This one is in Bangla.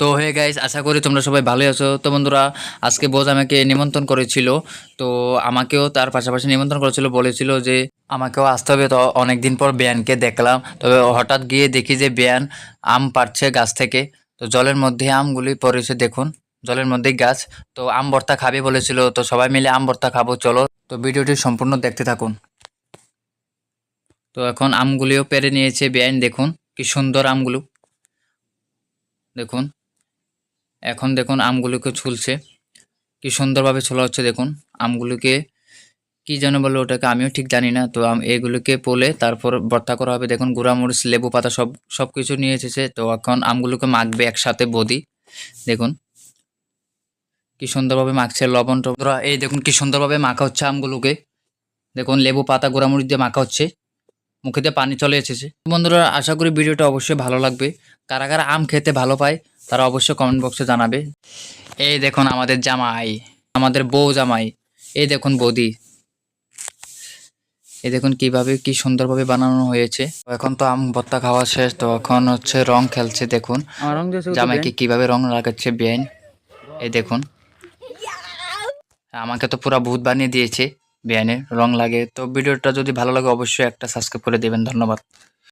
তো হয়ে গাইস আশা করি তোমরা সবাই ভালোই আছো। তো বন্ধুরা, আজকে বোঝ আমাকে নিমন্ত্রণ করেছিল। তো আমাকেও তার পাশাপাশি নিমন্ত্রণ করেছিল, বলেছিল যে আমাকেও আসতে হবে। তো অনেক দিন পর বেয়ানকে দেখলাম। তবে হঠাৎ গিয়ে দেখি যে বেয়ান আম পাড়ছে গাছ থেকে। তো জলের মধ্যে আমগুলি পড়েছে, দেখুন। জলের মধ্যেই গাছ। তো আম ভর্তা খাবে বলেছিল। তো সবাই মিলে আম ভর্তা খাব, চলো। তো ভিডিওটি সম্পূর্ণ দেখতে থাকুন। তো এখন আমগুলিও পেরে নিয়েছে বেআইন দেখুন। কি সুন্দর আমগুলো। দেখুন। এখন দেখুন আমগুলোকে ছুলছে। কি সুন্দরভাবে ছোলা হচ্ছে দেখুন। আমগুলোকে কি যেন বলে ওটাকে, আমিও ঠিক জানি না। তো আম- এগুলোকে পোলে তারপর ভর্তা করা হবে। দেখুন গুঁড়ামরিচ, লেবু পাতা সব সব কিছু নিয়ে এসেছে। তো এখন আমগুলোকে মাখবে একসাথে বদি। দেখুন কি সুন্দরভাবে মাখছে লবণ টবরা এই দেখুন কি সুন্দরভাবে মাখা হচ্ছে আমগুলোকে। দেখুন লেবু পাতা, গুঁড়ামরিচ দিয়ে মাখা হচ্ছে। মুখে দিয়ে পানি চলে এসেছে। বন্ধুরা, আশা করি ভিডিওটা অবশ্যই ভালো লাগবে। কারা কারা আম খেতে ভালো পায় তারা অবশ্যই কমেন্ট বক্সে জানাবে। এই দেখুন আমাদের জামাই আমাদের বউ জামাই এই দেখুন বৌদি। এই দেখুন কীভাবে কি সুন্দরভাবে বানানো হয়েছে। এখন তো আম ভর্তা খাওয়া শেষ তো এখন হচ্ছে রং খেলছে দেখুন। জামাইকে কীভাবে রং লাগাচ্ছে বেআইন এই দেখুন। আমাকে তো পুরো ভূত বানিয়ে দিয়েছে বেআইনের রং লাগে। তো ভিডিওটা যদি ভালো লাগে অবশ্যই একটা সাবস্ক্রাইব করে দেবেন ধন্যবাদ।